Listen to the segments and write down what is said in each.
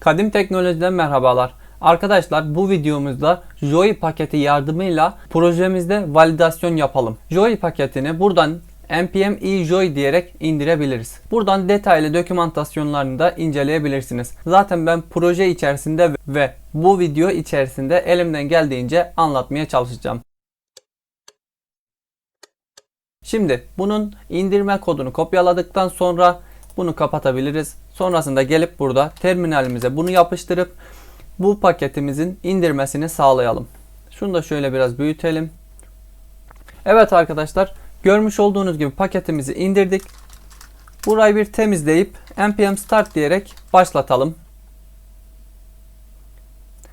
Kadim Teknoloji'den merhabalar. Arkadaşlar bu videomuzda Joy paketi yardımıyla projemizde validasyon yapalım. Joy paketini buradan npm eJoy diyerek indirebiliriz. Buradan detaylı dokümantasyonlarını da inceleyebilirsiniz. Zaten ben proje içerisinde ve bu video içerisinde elimden geldiğince anlatmaya çalışacağım. Şimdi bunun indirme kodunu kopyaladıktan sonra bunu kapatabiliriz. Sonrasında gelip burada terminalimize bunu yapıştırıp bu paketimizin indirmesini sağlayalım. Şunu da şöyle biraz büyütelim. Evet arkadaşlar görmüş olduğunuz gibi paketimizi indirdik. Burayı bir temizleyip npm start diyerek başlatalım.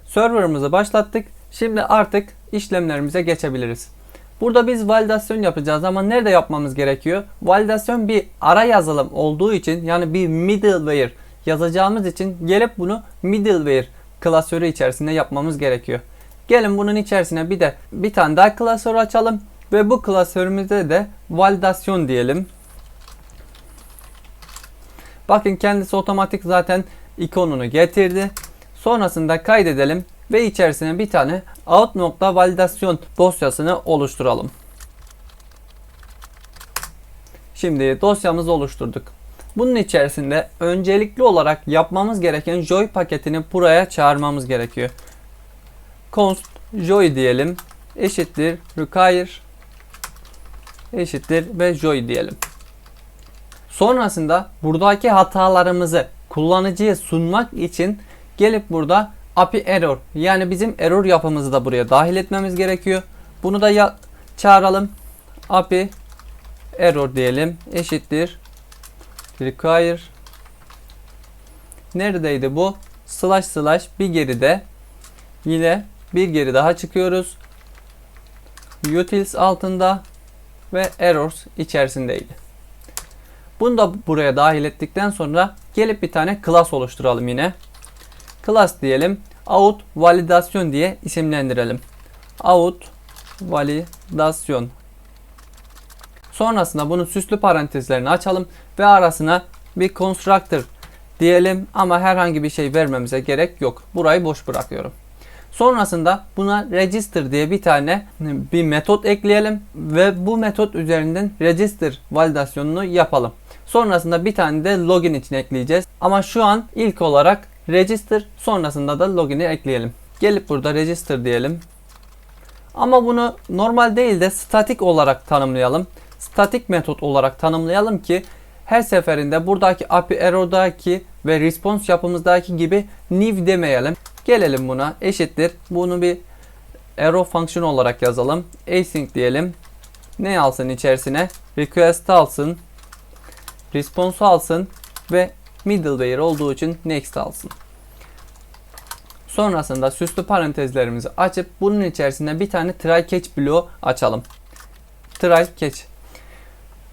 Server'ımızı başlattık. Şimdi artık işlemlerimize geçebiliriz. Burada biz validasyon yapacağız ama nerede yapmamız gerekiyor? Validasyon bir ara yazılım olduğu için yani bir middleware yazacağımız için gelip bunu middleware klasörü içerisinde yapmamız gerekiyor. Gelin bunun içerisine bir de bir tane daha klasör açalım ve bu klasörümüzde de validasyon diyelim. Bakın kendisi otomatik zaten ikonunu getirdi. Sonrasında kaydedelim ve içerisine bir tane out.validasyon dosyasını oluşturalım. Şimdi dosyamızı oluşturduk. Bunun içerisinde öncelikli olarak yapmamız gereken joy paketini buraya çağırmamız gerekiyor. const joy diyelim eşittir require eşittir ve joy diyelim. Sonrasında buradaki hatalarımızı kullanıcıya sunmak için gelip burada API error yani bizim error yapımızı da buraya dahil etmemiz gerekiyor. Bunu da ya çağıralım. API error diyelim eşittir require neredeydi bu? Slash slash bir geride yine bir geri daha çıkıyoruz. Utils altında ve errors içerisindeydi. Bunu da buraya dahil ettikten sonra gelip bir tane class oluşturalım yine. Class diyelim. Out validasyon diye isimlendirelim. Out validasyon. Sonrasında bunun süslü parantezlerini açalım ve arasına bir constructor diyelim ama herhangi bir şey vermemize gerek yok. Burayı boş bırakıyorum. Sonrasında buna register diye bir tane bir metot ekleyelim ve bu metot üzerinden register validasyonunu yapalım. Sonrasında bir tane de login için ekleyeceğiz. Ama şu an ilk olarak register sonrasında da login'i ekleyelim. Gelip burada register diyelim. Ama bunu normal değil de statik olarak tanımlayalım. Statik metot olarak tanımlayalım ki her seferinde buradaki API error'daki ve response yapımızdaki gibi new demeyelim. Gelelim buna eşittir. Bunu bir arrow function olarak yazalım. Async diyelim. Ne alsın içerisine? Request alsın. Response alsın ve middleware olduğu için next alsın. Sonrasında süslü parantezlerimizi açıp bunun içerisinde bir tane try catch bloğu açalım. Try catch.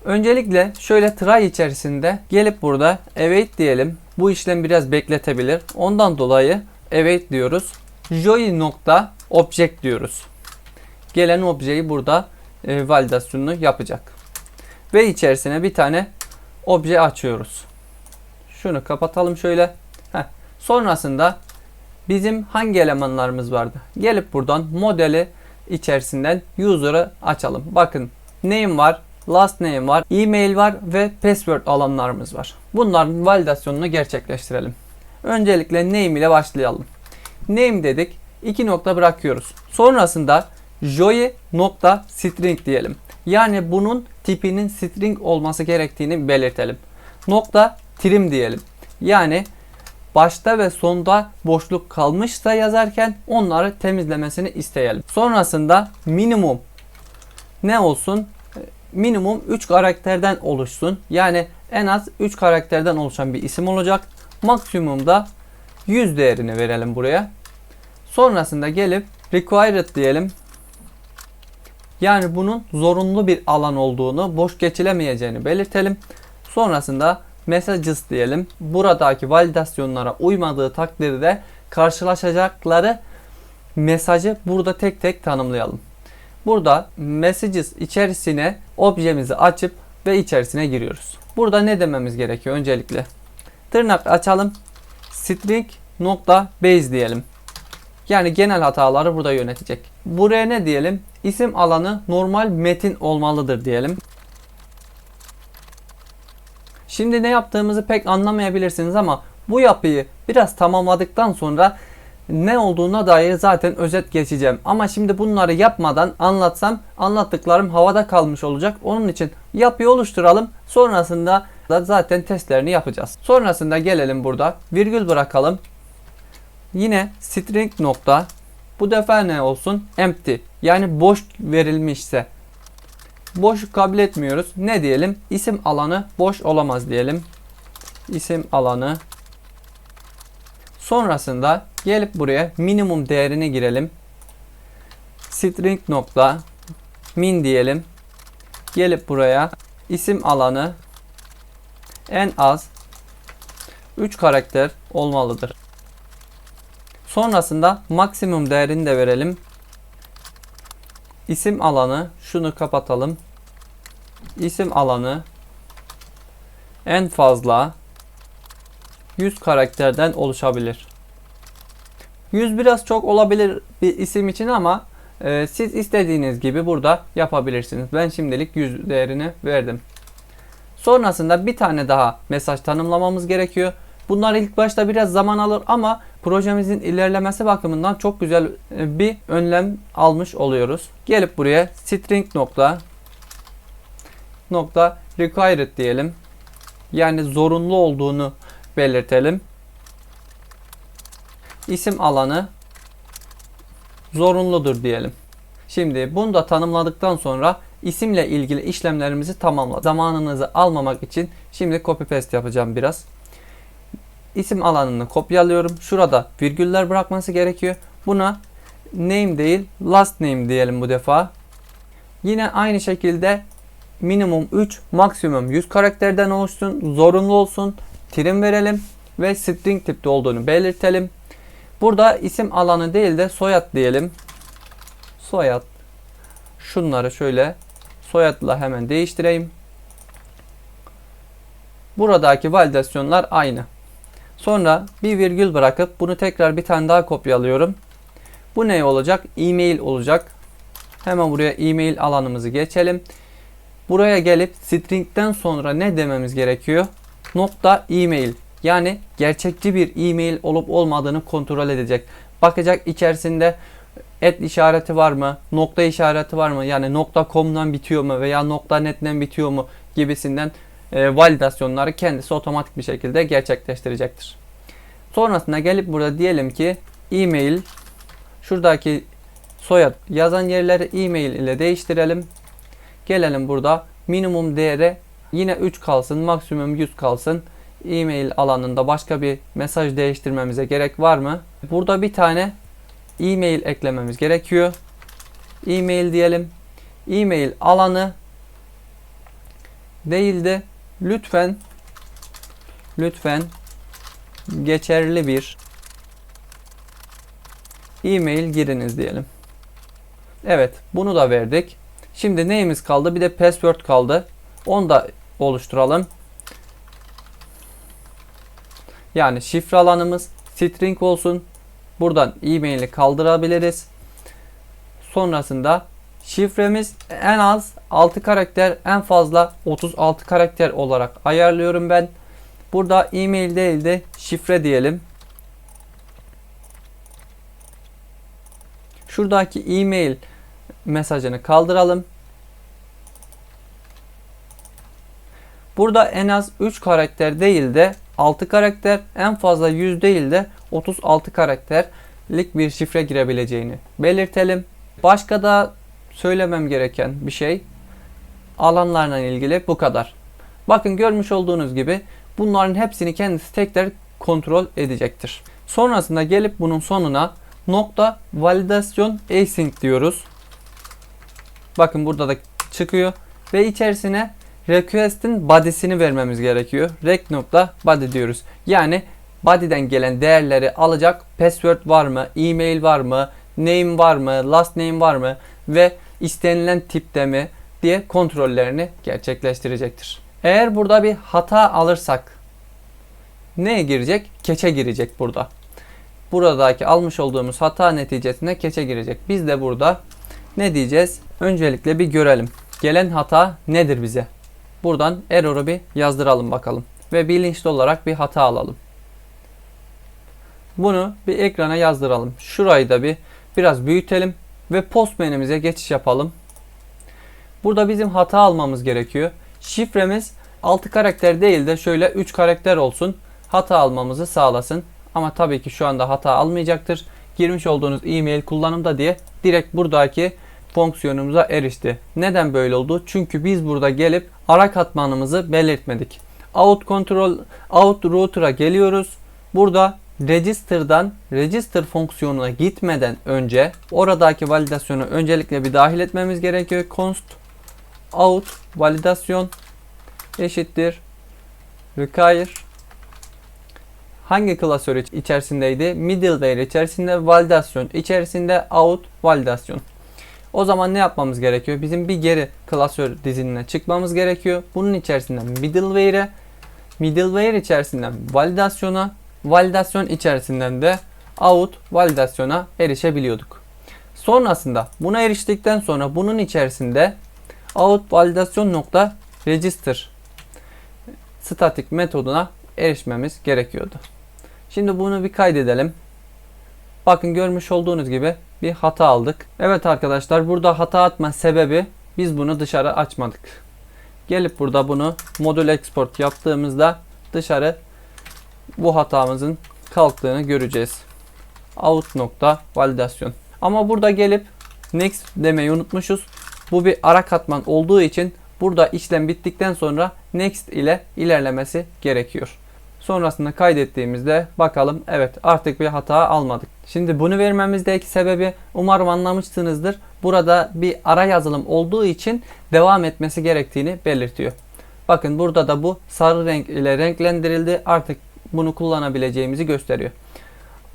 Öncelikle şöyle try içerisinde gelip burada await diyelim. Bu işlem biraz bekletebilir. Ondan dolayı await diyoruz. Joy nokta object diyoruz. Gelen objeyi burada e, validasyonunu yapacak. Ve içerisine bir tane obje açıyoruz. Şunu kapatalım şöyle. Heh. Sonrasında bizim hangi elemanlarımız vardı? Gelip buradan modeli içerisinden user'ı açalım. Bakın name var, last name var, email var ve password alanlarımız var. Bunların validasyonunu gerçekleştirelim. Öncelikle name ile başlayalım. Name dedik. iki nokta bırakıyoruz. Sonrasında joy nokta string diyelim. Yani bunun tipinin string olması gerektiğini belirtelim. Nokta trim diyelim. Yani başta ve sonda boşluk kalmışsa yazarken onları temizlemesini isteyelim. Sonrasında minimum ne olsun? Minimum 3 karakterden oluşsun. Yani en az 3 karakterden oluşan bir isim olacak. Maksimumda 100 değerini verelim buraya. Sonrasında gelip required diyelim. Yani bunun zorunlu bir alan olduğunu, boş geçilemeyeceğini belirtelim. Sonrasında messages diyelim. Buradaki validasyonlara uymadığı takdirde karşılaşacakları mesajı burada tek tek tanımlayalım. Burada messages içerisine objemizi açıp ve içerisine giriyoruz. Burada ne dememiz gerekiyor öncelikle? Tırnak açalım. String nokta base diyelim. Yani genel hataları burada yönetecek. Buraya ne diyelim? İsim alanı normal metin olmalıdır diyelim. Şimdi ne yaptığımızı pek anlamayabilirsiniz ama bu yapıyı biraz tamamladıktan sonra ne olduğuna dair zaten özet geçeceğim. Ama şimdi bunları yapmadan anlatsam anlattıklarım havada kalmış olacak. Onun için yapıyı oluşturalım. Sonrasında da zaten testlerini yapacağız. Sonrasında gelelim burada virgül bırakalım. Yine string nokta bu defa ne olsun? Empty. Yani boş verilmişse. Boş kabul etmiyoruz. Ne diyelim? İsim alanı boş olamaz diyelim. İsim alanı. Sonrasında gelip buraya minimum değerini girelim. String nokta min diyelim. Gelip buraya isim alanı en az 3 karakter olmalıdır. Sonrasında maksimum değerini de verelim. İsim alanı şunu kapatalım. İsim alanı en fazla 100 karakterden oluşabilir. 100 biraz çok olabilir bir isim için ama e, siz istediğiniz gibi burada yapabilirsiniz. Ben şimdilik 100 değerini verdim. Sonrasında bir tane daha mesaj tanımlamamız gerekiyor. Bunlar ilk başta biraz zaman alır ama projemizin ilerlemesi bakımından çok güzel e, bir önlem almış oluyoruz. Gelip buraya string nokta nokta required diyelim. Yani zorunlu olduğunu belirtelim. İsim alanı zorunludur diyelim. Şimdi bunu da tanımladıktan sonra isimle ilgili işlemlerimizi tamamladık. Zamanınızı almamak için şimdi copy paste yapacağım biraz. İsim alanını kopyalıyorum. Şurada virgüller bırakması gerekiyor. Buna name değil last name diyelim bu defa. Yine aynı şekilde minimum 3 maksimum 100 karakterden oluşsun. Zorunlu olsun. Trim verelim ve string tipte olduğunu belirtelim. Burada isim alanı değil de soyad diyelim. Soyad. Şunları şöyle soyadla hemen değiştireyim. Buradaki validasyonlar aynı. Sonra bir virgül bırakıp bunu tekrar bir tane daha kopyalıyorum. Bu ne olacak? E-mail olacak. Hemen buraya e-mail alanımızı geçelim. Buraya gelip string'den sonra ne dememiz gerekiyor? Nokta e-mail. Yani gerçekçi bir e-mail olup olmadığını kontrol edecek. Bakacak içerisinde et işareti var mı? Nokta işareti var mı? Yani nokta .com'dan bitiyor mu veya nokta .net'den bitiyor mu gibisinden validasyonları kendisi otomatik bir şekilde gerçekleştirecektir. Sonrasında gelip burada diyelim ki e-mail şuradaki soyad yazan yerleri e-mail ile değiştirelim. Gelelim burada minimum değeri yine 3 kalsın maksimum 100 kalsın. E-mail alanında başka bir mesaj değiştirmemize gerek var mı? Burada bir tane e-mail eklememiz gerekiyor. E-mail diyelim. E-mail alanı değil de lütfen lütfen geçerli bir e-mail giriniz diyelim. Evet bunu da verdik. Şimdi neyimiz kaldı? Bir de password kaldı. Onu da oluşturalım. Yani şifre alanımız string olsun. Buradan e-maili kaldırabiliriz. Sonrasında şifremiz en az 6 karakter en fazla 36 karakter olarak ayarlıyorum ben. Burada e-mail değil de şifre diyelim. Şuradaki e-mail mesajını kaldıralım. Burada en az 3 karakter değil de 6 karakter en fazla 100 değil de 36 karakterlik bir şifre girebileceğini belirtelim. Başka da söylemem gereken bir şey alanlarla ilgili bu kadar. Bakın görmüş olduğunuz gibi bunların hepsini kendisi tekrar kontrol edecektir. Sonrasında gelip bunun sonuna nokta validasyon async diyoruz. Bakın burada da çıkıyor ve içerisine request'in body'sini vermemiz gerekiyor. Rec nokta body diyoruz. Yani body'den gelen değerleri alacak password var mı, e-mail var mı, name var mı, last name var mı ve istenilen tipte mi diye kontrollerini gerçekleştirecektir. Eğer burada bir hata alırsak neye girecek? Keçe girecek burada. buradaki almış olduğumuz hata neticesinde keçe girecek. Biz de burada ne diyeceğiz? Öncelikle bir görelim. Gelen hata nedir bize? Buradan error'u bir yazdıralım bakalım. Ve bilinçli olarak bir hata alalım. Bunu bir ekrana yazdıralım. Şurayı da bir biraz büyütelim ve post menümüze geçiş yapalım. Burada bizim hata almamız gerekiyor. Şifremiz 6 karakter değil de şöyle 3 karakter olsun. Hata almamızı sağlasın. Ama tabii ki şu anda hata almayacaktır. Girmiş olduğunuz e-mail kullanımda diye direkt buradaki fonksiyonumuza erişti. Neden böyle oldu? Çünkü biz burada gelip ara katmanımızı belirtmedik. Out control out router'a geliyoruz. Burada register'dan register fonksiyonuna gitmeden önce oradaki validasyonu öncelikle bir dahil etmemiz gerekiyor. const out validasyon eşittir require hangi klasör içerisindeydi? Middleware içerisinde validasyon içerisinde out validasyon. O zaman ne yapmamız gerekiyor? Bizim bir geri klasör diziline çıkmamız gerekiyor. Bunun içerisinden middleware'e, middleware içerisinden validasyona, validasyon içerisinden de out validasyona erişebiliyorduk. Sonrasında buna eriştikten sonra bunun içerisinde out validasyon nokta register statik metoduna erişmemiz gerekiyordu. Şimdi bunu bir kaydedelim. Bakın görmüş olduğunuz gibi bir hata aldık. Evet arkadaşlar burada hata atma sebebi biz bunu dışarı açmadık. Gelip burada bunu modül export yaptığımızda dışarı bu hatamızın kalktığını göreceğiz. Out nokta validasyon. Ama burada gelip next demeyi unutmuşuz. Bu bir ara katman olduğu için burada işlem bittikten sonra next ile ilerlemesi gerekiyor. Sonrasında kaydettiğimizde bakalım evet artık bir hata almadık. Şimdi bunu vermemizdeki sebebi umarım anlamışsınızdır. Burada bir ara yazılım olduğu için devam etmesi gerektiğini belirtiyor. Bakın burada da bu sarı renk ile renklendirildi. Artık bunu kullanabileceğimizi gösteriyor.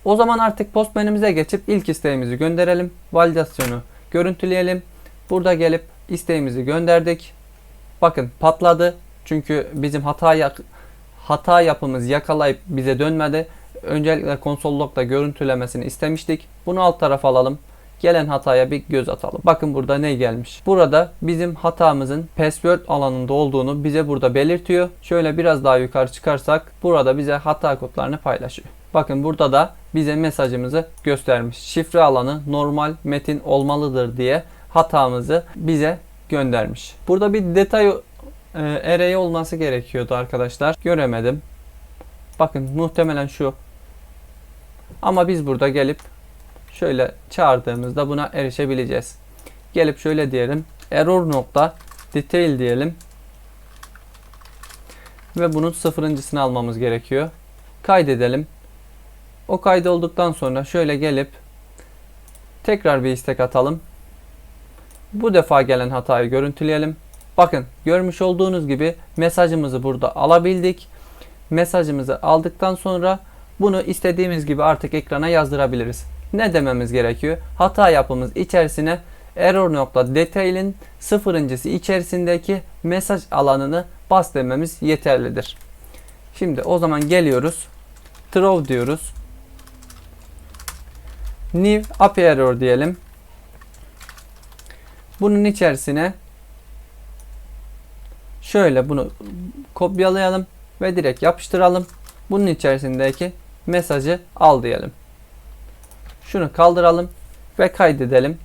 O zaman artık post menümüze geçip ilk isteğimizi gönderelim. Validasyonu görüntüleyelim. Burada gelip isteğimizi gönderdik. Bakın patladı. Çünkü bizim hata hata yapımız yakalayıp bize dönmedi. Öncelikle konsol log'da görüntülemesini istemiştik. Bunu alt tarafa alalım. Gelen hataya bir göz atalım. Bakın burada ne gelmiş. Burada bizim hatamızın password alanında olduğunu bize burada belirtiyor. Şöyle biraz daha yukarı çıkarsak burada bize hata kodlarını paylaşıyor. Bakın burada da bize mesajımızı göstermiş. Şifre alanı normal metin olmalıdır diye hatamızı bize göndermiş. Burada bir detay e, array olması gerekiyordu arkadaşlar. Göremedim. Bakın muhtemelen şu. Ama biz burada gelip şöyle çağırdığımızda buna erişebileceğiz. Gelip şöyle diyelim. Error nokta detail diyelim. Ve bunun sıfırıncısını almamız gerekiyor. Kaydedelim. O kaydolduktan sonra şöyle gelip tekrar bir istek atalım. Bu defa gelen hatayı görüntüleyelim. Bakın görmüş olduğunuz gibi mesajımızı burada alabildik. Mesajımızı aldıktan sonra bunu istediğimiz gibi artık ekrana yazdırabiliriz. Ne dememiz gerekiyor? Hata yapımız içerisine error nokta detail'in sıfırıncısı içerisindeki mesaj alanını bas dememiz yeterlidir. Şimdi o zaman geliyoruz. Throw diyoruz. New API error diyelim. Bunun içerisine şöyle bunu kopyalayalım ve direkt yapıştıralım. Bunun içerisindeki mesajı al diyelim. Şunu kaldıralım ve kaydedelim.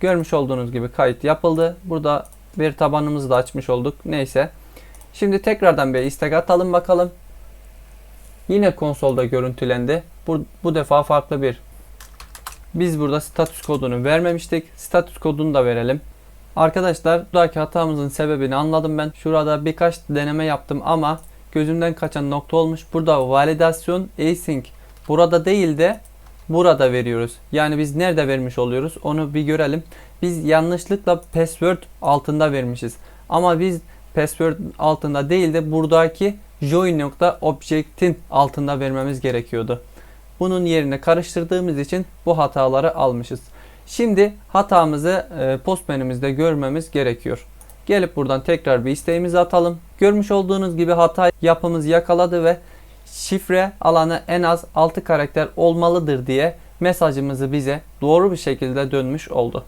Görmüş olduğunuz gibi kayıt yapıldı. Burada veri tabanımızı da açmış olduk. Neyse. Şimdi tekrardan bir istek atalım bakalım. Yine konsolda görüntülendi. Bu, bu defa farklı bir. Biz burada status kodunu vermemiştik. Status kodunu da verelim. Arkadaşlar buradaki hatamızın sebebini anladım ben. Şurada birkaç deneme yaptım ama gözümden kaçan nokta olmuş. Burada validasyon async burada değil de burada veriyoruz. Yani biz nerede vermiş oluyoruz onu bir görelim. Biz yanlışlıkla password altında vermişiz. Ama biz password altında değil de buradaki join.object'in altında vermemiz gerekiyordu. Bunun yerine karıştırdığımız için bu hataları almışız. Şimdi hatamızı e, post menümüzde görmemiz gerekiyor. Gelip buradan tekrar bir isteğimizi atalım. Görmüş olduğunuz gibi hata yapımız yakaladı ve şifre alanı en az 6 karakter olmalıdır diye mesajımızı bize doğru bir şekilde dönmüş oldu.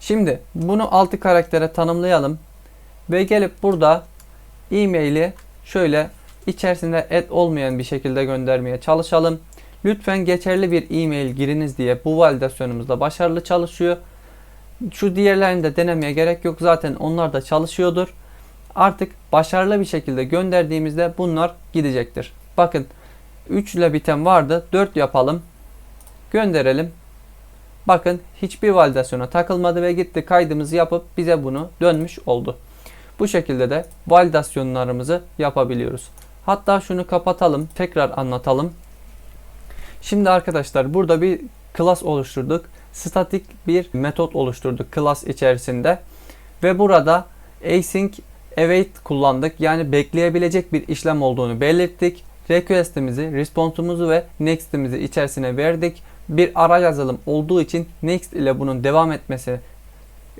Şimdi bunu 6 karaktere tanımlayalım ve gelip burada e-maili şöyle içerisinde et olmayan bir şekilde göndermeye çalışalım. Lütfen geçerli bir e-mail giriniz diye bu validasyonumuzda başarılı çalışıyor. Şu diğerlerini de denemeye gerek yok. Zaten onlar da çalışıyordur. Artık başarılı bir şekilde gönderdiğimizde bunlar gidecektir. Bakın 3 ile biten vardı. 4 yapalım. Gönderelim. Bakın hiçbir validasyona takılmadı ve gitti kaydımızı yapıp bize bunu dönmüş oldu. Bu şekilde de validasyonlarımızı yapabiliyoruz. Hatta şunu kapatalım. Tekrar anlatalım. Şimdi arkadaşlar burada bir class oluşturduk. Statik bir metot oluşturduk class içerisinde. Ve burada async await kullandık. Yani bekleyebilecek bir işlem olduğunu belirttik. Request'imizi, response'umuzu ve next'imizi içerisine verdik. Bir ara yazılım olduğu için next ile bunun devam etmesi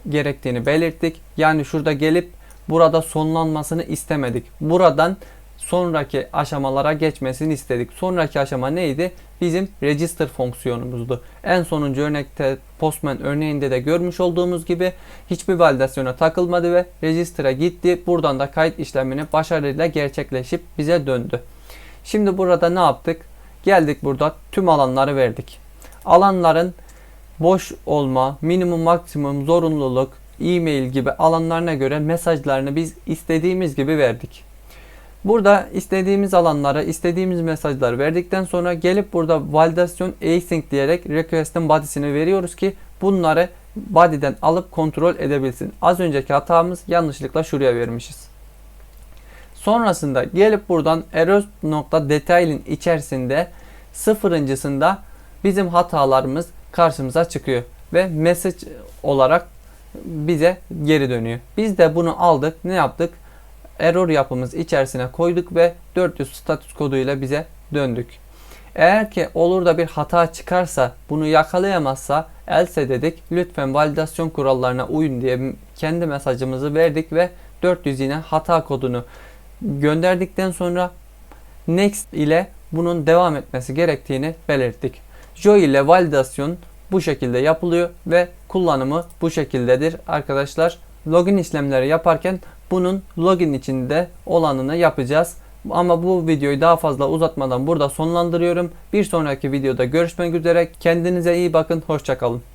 gerektiğini belirttik. Yani şurada gelip burada sonlanmasını istemedik. Buradan sonraki aşamalara geçmesini istedik. Sonraki aşama neydi? Bizim register fonksiyonumuzdu. En sonuncu örnekte Postman örneğinde de görmüş olduğumuz gibi hiçbir validasyona takılmadı ve register'a gitti. Buradan da kayıt işlemini başarıyla gerçekleşip bize döndü. Şimdi burada ne yaptık? Geldik burada tüm alanları verdik. Alanların boş olma, minimum maksimum zorunluluk, e-mail gibi alanlarına göre mesajlarını biz istediğimiz gibi verdik. Burada istediğimiz alanlara istediğimiz mesajları verdikten sonra gelip burada validasyon async diyerek request'in body'sini veriyoruz ki bunları body'den alıp kontrol edebilsin. Az önceki hatamız yanlışlıkla şuraya vermişiz. Sonrasında gelip buradan error.detail'in içerisinde sıfırıncısında bizim hatalarımız karşımıza çıkıyor ve message olarak bize geri dönüyor. Biz de bunu aldık. Ne yaptık? Error yapımız içerisine koyduk ve 400 status koduyla bize döndük. Eğer ki olur da bir hata çıkarsa bunu yakalayamazsa else dedik lütfen validasyon kurallarına uyun diye kendi mesajımızı verdik ve 400 yine hata kodunu gönderdikten sonra next ile bunun devam etmesi gerektiğini belirttik. Joy ile validasyon bu şekilde yapılıyor ve kullanımı bu şekildedir arkadaşlar. Login işlemleri yaparken bunun login içinde olanını yapacağız. Ama bu videoyu daha fazla uzatmadan burada sonlandırıyorum. Bir sonraki videoda görüşmek üzere. Kendinize iyi bakın. Hoşçakalın.